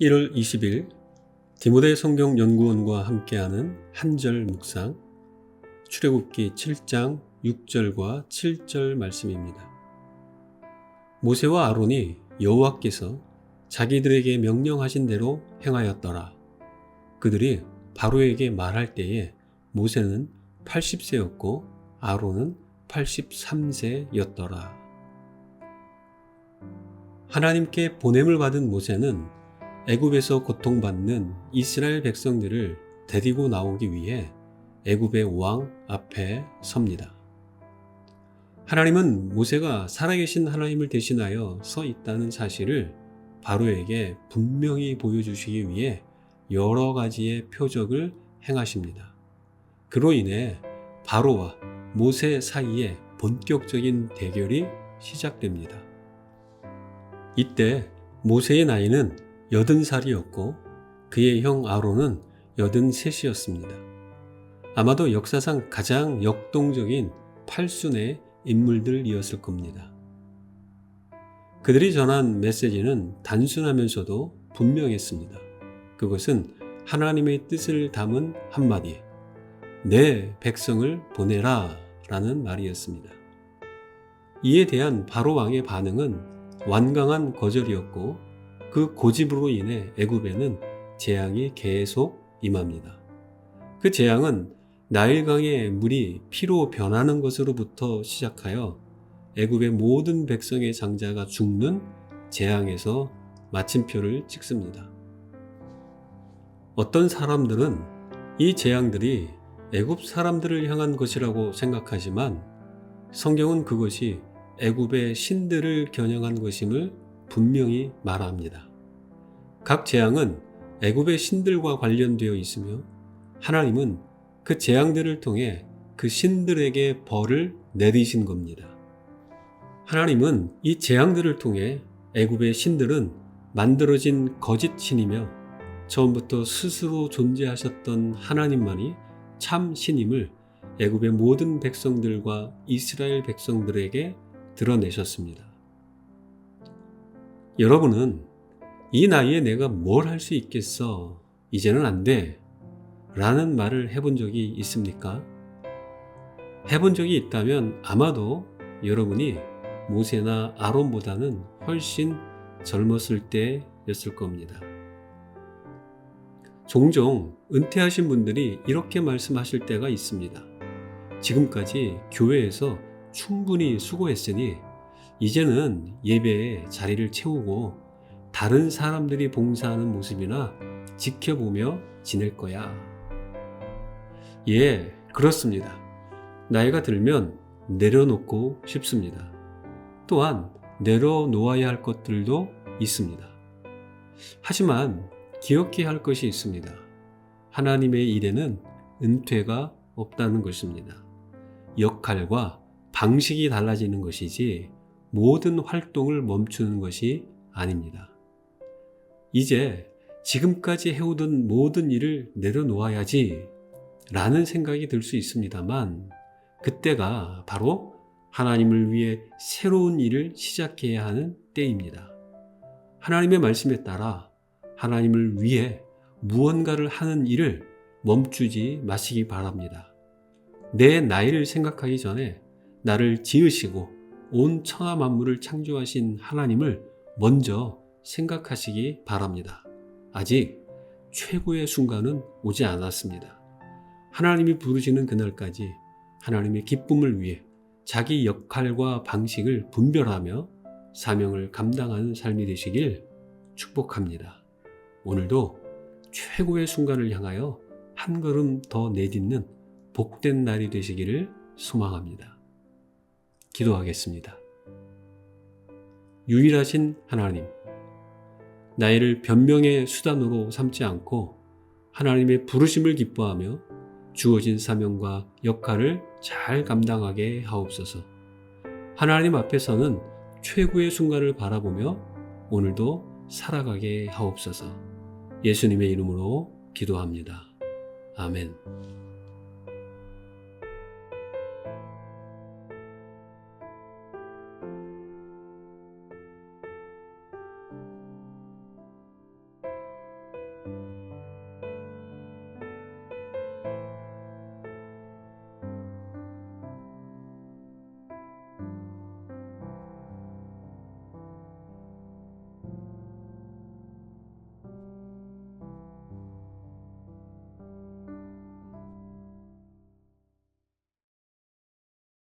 1월 20일 디모데 성경 연구원과 함께하는 한절 묵상 출애굽기 7장 6절과 7절 말씀입니다. 모세와 아론이 여호와께서 자기들에게 명령하신 대로 행하였더라. 그들이 바로에게 말할 때에 모세는 80세였고 아론은 83세였더라. 하나님께 보냄을 받은 모세는 애굽에서 고통받는 이스라엘 백성들을 데리고 나오기 위해 애굽의 왕 앞에 섭니다. 하나님은 모세가 살아계신 하나님을 대신하여 서 있다는 사실을 바로에게 분명히 보여주시기 위해 여러 가지의 표적을 행하십니다. 그로 인해 바로와 모세 사이에 본격적인 대결이 시작됩니다. 이때 모세의 나이는 80살이었고 그의 형 아론은 83이었습니다. 아마도 역사상 가장 역동적인 팔순의 인물들이었을 겁니다. 그들이 전한 메시지는 단순하면서도 분명했습니다. 그것은 하나님의 뜻을 담은 한마디, 내 백성을 보내라 라는 말이었습니다. 이에 대한 바로 왕의 반응은 완강한 거절이었고 그 고집으로 인해 애굽에는 재앙이 계속 임합니다. 그 재앙은 나일강의 물이 피로 변하는 것으로부터 시작하여 애굽의 모든 백성의 장자가 죽는 재앙에서 마침표를 찍습니다. 어떤 사람들은 이 재앙들이 애굽 사람들을 향한 것이라고 생각하지만 성경은 그것이 애굽의 신들을 겨냥한 것임을 분명히 말합니다. 각 재앙은 애굽의 신들과 관련되어 있으며 하나님은 그 재앙들을 통해 그 신들에게 벌을 내리신 겁니다. 하나님은 이 재앙들을 통해 애굽의 신들은 만들어진 거짓 신이며 처음부터 스스로 존재하셨던 하나님만이 참 신임을 애굽의 모든 백성들과 이스라엘 백성들에게 드러내셨습니다. 여러분은 이 나이에 내가 뭘 할 수 있겠어? 이제는 안 돼. 라는 말을 해본 적이 있습니까? 해본 적이 있다면 아마도 여러분이 모세나 아론보다는 훨씬 젊었을 때였을 겁니다. 종종 은퇴하신 분들이 이렇게 말씀하실 때가 있습니다. 지금까지 교회에서 충분히 수고했으니 이제는 예배에 자리를 채우고 다른 사람들이 봉사하는 모습이나 지켜보며 지낼 거야. 예, 그렇습니다. 나이가 들면 내려놓고 싶습니다. 또한 내려놓아야 할 것들도 있습니다. 하지만 기억해야 할 것이 있습니다. 하나님의 일에는 은퇴가 없다는 것입니다. 역할과 방식이 달라지는 것이지 모든 활동을 멈추는 것이 아닙니다. 이제 지금까지 해오던 모든 일을 내려놓아야지 라는 생각이 들 수 있습니다만 그때가 바로 하나님을 위해 새로운 일을 시작해야 하는 때입니다. 하나님의 말씀에 따라 하나님을 위해 무언가를 하는 일을 멈추지 마시기 바랍니다. 내 나이를 생각하기 전에 나를 지으시고 온 천하 만물을 창조하신 하나님을 먼저 생각하시기 바랍니다. 아직 최고의 순간은 오지 않았습니다. 하나님이 부르시는 그날까지 하나님의 기쁨을 위해 자기 역할과 방식을 분별하며 사명을 감당하는 삶이 되시길 축복합니다. 오늘도 최고의 순간을 향하여 한 걸음 더 내딛는 복된 날이 되시기를 소망합니다. 기도하겠습니다. 유일하신 하나님, 나이를 변명의 수단으로 삼지 않고 하나님의 부르심을 기뻐하며 주어진 사명과 역할을 잘 감당하게 하옵소서. 하나님 앞에서는 최고의 순간을 바라보며 오늘도 살아가게 하옵소서. 예수님의 이름으로 기도합니다. 아멘.